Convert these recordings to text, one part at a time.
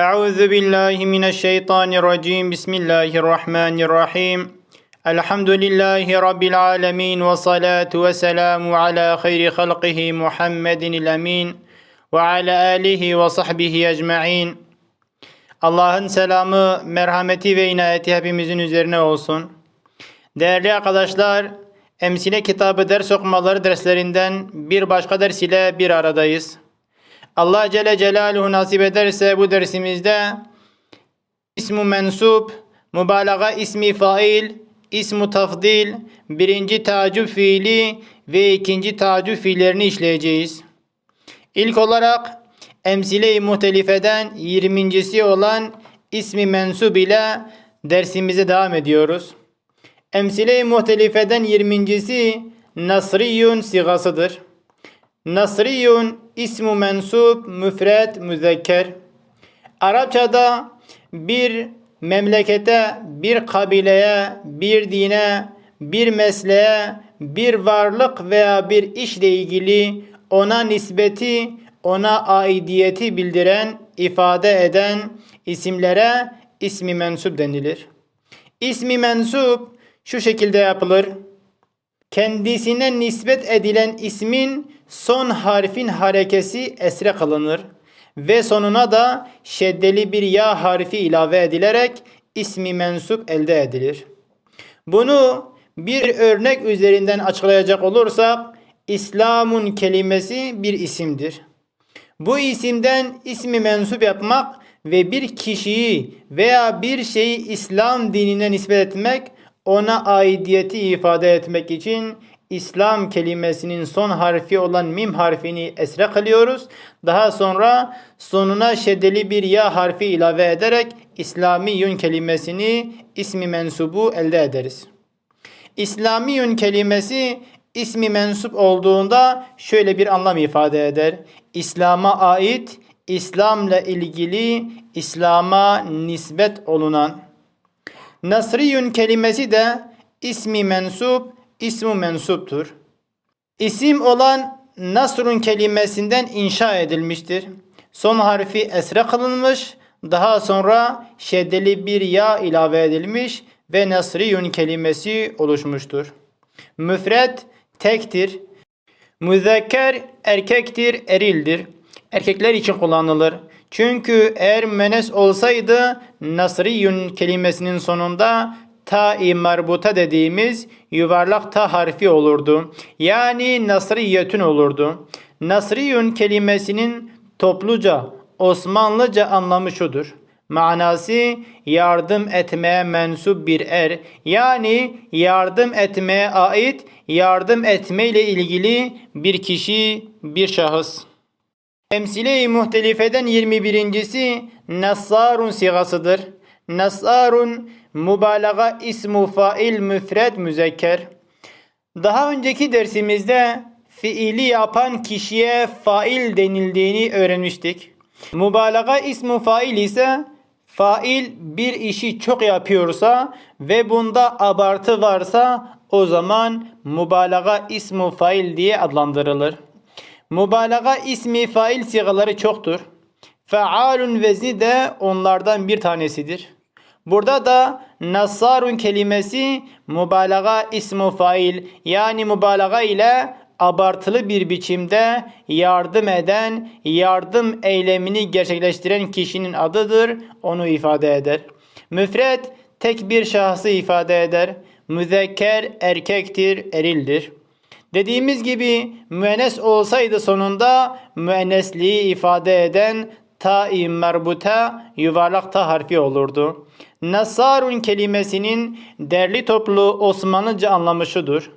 Euzu billahi mineşşeytanirracim. Bismillahirrahmanirrahim. Elhamdülillahi rabbil alamin ve salatu ve selamu ala hayri halqihi Muhammedin emin ve ala alihi ve sahbihi ecmaîn. Allah'ın selamı, merhameti ve inayeti hepimizin üzerine olsun. Değerli arkadaşlar, Emsile kitabı ders okumaları derslerinden bir başka ders ile bir aradayız. Allah Celle Celaluhu nasip ederse bu dersimizde ismu mensup, mübalağa ismi fail, ismu tafdil, birinci tacü fiili ve ikinci tacü fiillerini işleyeceğiz. İlk olarak emsile-i muhtelifeden 20.si olan ismi mensup ile dersimize devam ediyoruz. Emsile-i muhtelifeden 20.si Nasriyun sigasıdır. Nasriyun ismu mensup müfred müzekker. Arapçada bir memlekete, bir kabileye, bir dine, bir mesleğe, bir varlık veya bir işle ilgili ona nispeti, ona aidiyeti bildiren, ifade eden isimlere ismi mensup denilir. İsmi mensup şu şekilde yapılır. Kendisine nispet edilen ismin son harfin harekesi esre kılınır ve sonuna da şeddeli bir ya harfi ilave edilerek ismi mensup elde edilir. Bunu bir örnek üzerinden açıklayacak olursak İslamun kelimesi bir isimdir. Bu isimden ismi mensup yapmak ve bir kişiyi veya bir şeyi İslam dinine nispet etmek ona aidiyeti ifade etmek için İslam kelimesinin son harfi olan mim harfini esre kılıyoruz. Daha sonra sonuna şeddeli bir ya harfi ilave ederek İslamiyun kelimesini ismi mensubu elde ederiz. İslamiyun kelimesi ismi mensup olduğunda şöyle bir anlam ifade eder. İslam'a ait, İslam'la ilgili, İslam'a nispet olunan. Nasriyun kelimesi de ismi mensup, ismu mensuptur. İsim olan Nasrun kelimesinden inşa edilmiştir. Son harfi esre kılınmış, daha sonra şeddeli bir ya ilave edilmiş ve Nasriyun kelimesi oluşmuştur. Müfret tektir. Müzekker erkektir, erildir. Erkekler için kullanılır. Çünkü eğer menes olsaydı Nasriyun kelimesinin sonunda ta-i marbuta dediğimiz yuvarlak ta harfi olurdu. Yani nasriyetün olurdu. Nasriyun kelimesinin topluca Osmanlıca anlamı şudur. Manası yardım etmeye mensup bir er. Yani yardım etmeye ait, yardım etme ile ilgili bir kişi, bir şahıs. Emsile-i muhtelifeden 21.si Nassarun sigasıdır. Nassarun mübalağa ismu fail müfred müzekker. Daha önceki dersimizde fiili yapan kişiye fail denildiğini öğrenmiştik. Mübalağa ismu fail ise fail bir işi çok yapıyorsa ve bunda abartı varsa o zaman mübalağa ismu fail diye adlandırılır. Mübalağa ismi fail sigaları çoktur. Fealun vezni de onlardan bir tanesidir. Burada da nasarun kelimesi mübalağa ismu fail yani mübalağa ile abartılı bir biçimde yardım eden, yardım eylemini gerçekleştiren kişinin adıdır. Onu ifade eder. Müfret tek bir şahsı ifade eder. Müzekker erkektir, erildir. Dediğimiz gibi müennes olsaydı sonunda müennesliği ifade eden ta-i merbuta yuvarlak ta harfi olurdu. Nasarun kelimesinin derli toplu Osmanlıca anlamı şudur.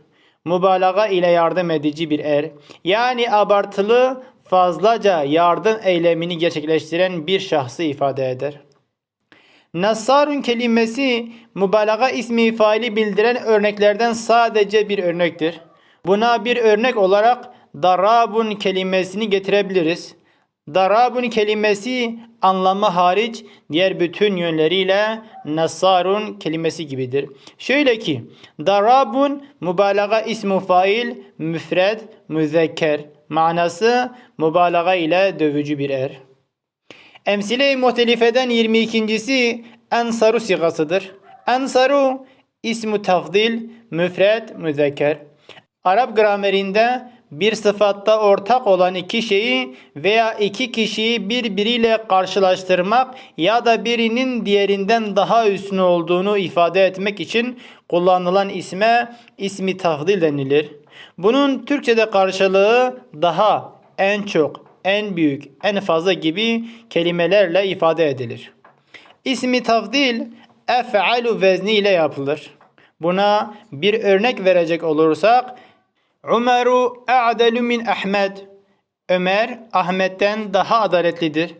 Mübalağa ile yardım edici bir er. Yani abartılı fazlaca yardım eylemini gerçekleştiren bir şahsı ifade eder. Nassarun kelimesi mübalağa ismi faili bildiren örneklerden sadece bir örnektir. Buna bir örnek olarak darabun kelimesini getirebiliriz. Darabun kelimesi anlamı hariç diğer bütün yönleriyle nasarun kelimesi gibidir. Şöyle ki darabun mübalağa ismu fail müfred müzekker manası mübalağa ile dövücü bir er. Emsile-i muhtelifeden 22.si ensaru sigasıdır. Ensaru ismu tafdil, müfred, müzekker. Arap gramerinde bir sıfatta ortak olan iki şeyi veya iki kişiyi birbiriyle karşılaştırmak ya da birinin diğerinden daha üstün olduğunu ifade etmek için kullanılan isme ismi tafdil denilir. Bunun Türkçe'de karşılığı daha, en çok, en büyük, en fazla gibi kelimelerle ifade edilir. İsmi tafdil ef'alu vezni ile yapılır. Buna bir örnek verecek olursak Umeru a'delu min Ahmed. Ömer Ahmet'ten daha adaletlidir.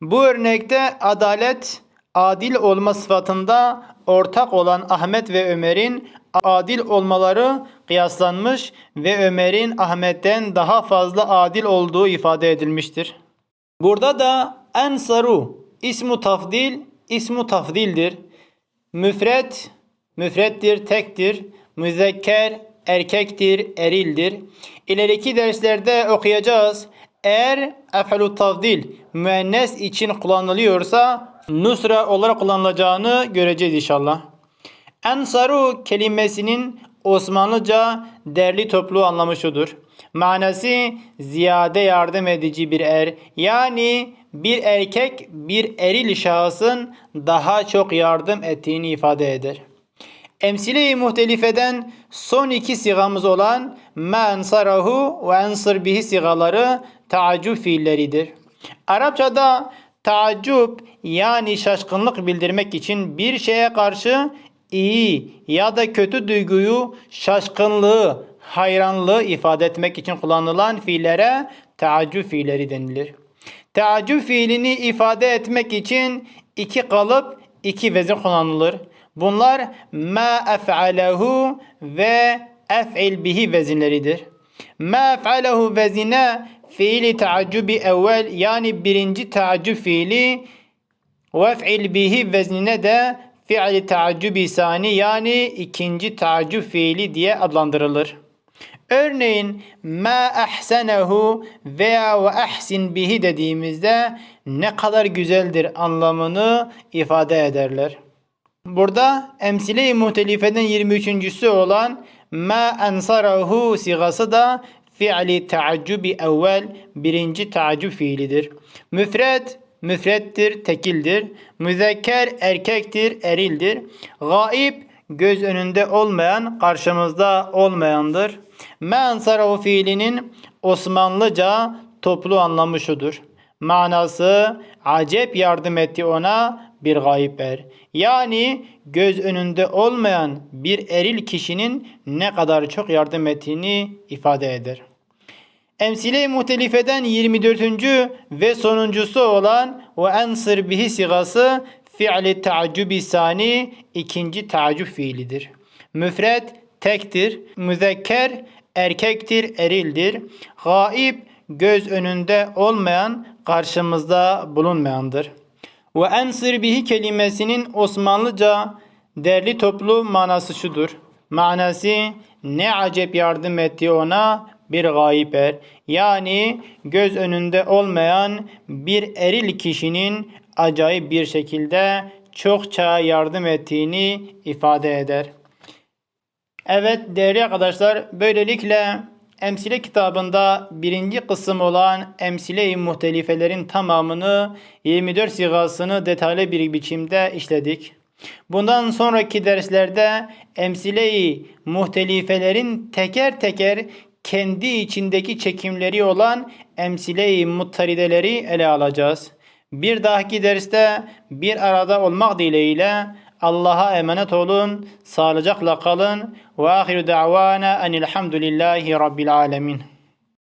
Bu örnekte adalet adil olma sıfatında ortak olan Ahmet ve Ömer'in adil olmaları kıyaslanmış ve Ömer'in Ahmet'ten daha fazla adil olduğu ifade edilmiştir. Burada da ensaru ismu tafdil ismu tafdildir. Müfret müfrettir, tektir. Müzekker erkektir, erildir. İleriki derslerde okuyacağız. Eğer ef'alu tafdil müennes için kullanılıyorsa nusra olarak kullanılacağını göreceğiz inşallah. Ensaru kelimesinin Osmanlıca derli toplu anlamı şudur. Manası ziyade yardım edici bir er. Yani bir erkek bir eril şahsın daha çok yardım ettiğini ifade eder. Emsile-i muhtelifeden son iki sigamız olan ma ensarahu ve ensir bihi sigaları taaccub fiilleridir. Arapçada taaccub yani şaşkınlık bildirmek için bir şeye karşı iyi ya da kötü duyguyu, şaşkınlığı, hayranlığı ifade etmek için kullanılan fiillere taaccub fiilleri denilir. Taaccub fiilini ifade etmek için iki kalıp, iki vezin kullanılır. Bunlar ma ef'alehu ve ef'il bihi vezinleridir. Ma ef'alehu vezine fiili taaccubi evvel yani birinci taaccub fiili vef'il bihi veznine de fiili taaccubi sani yani ikinci taaccub fiili diye adlandırılır. Örneğin ma ahsenehu veya ve ahsin bihi dediğimizde ne kadar güzeldir anlamını ifade ederler. Burada emsile-i muhtelifeden 23.sü olan ma ensarahu sigası da fiili taaccubi evvel birinci taaccub fiilidir. Müfred müfrettir, tekildir. Müzekker erkektir, erildir. Gaib göz önünde olmayan, karşımızda olmayandır. Ma ensarahu fiilinin Osmanlıca toplu anlamı şudur. Manası acep yardım etti ona bir gayip er. Yani göz önünde olmayan bir eril kişinin ne kadar çok yardım ettiğini ifade eder. Emsile-i muhtelifeden 24. ve sonuncusu olan ve ensir bihi sigası fiili taacubi sani ikinci taaccub fiilidir. Müfred tektir, müzekker erkektir, erildir. Gaib göz önünde olmayan, karşımızda bulunmayandır. Ve ensir bihi kelimesinin Osmanlıca derli toplu manası şudur. Manası ne acep yardım etti ona bir gayip er. Yani göz önünde olmayan bir eril kişinin acayip bir şekilde çokça yardım ettiğini ifade eder. Evet değerli arkadaşlar böylelikle Emsile kitabında birinci kısım olan Emsile-i Muhtelifelerin tamamını 24 sigasını detaylı bir biçimde işledik. Bundan sonraki derslerde Emsile-i Muhtelifelerin teker teker kendi içindeki çekimleri olan Emsile-i Muttarideleri ele alacağız. Bir dahaki derste bir arada olmak dileğiyle Allah'a emanet olun, sağlıcakla kalın. Ve ahiru da'vana enilhamdülillahi rabbil alemin.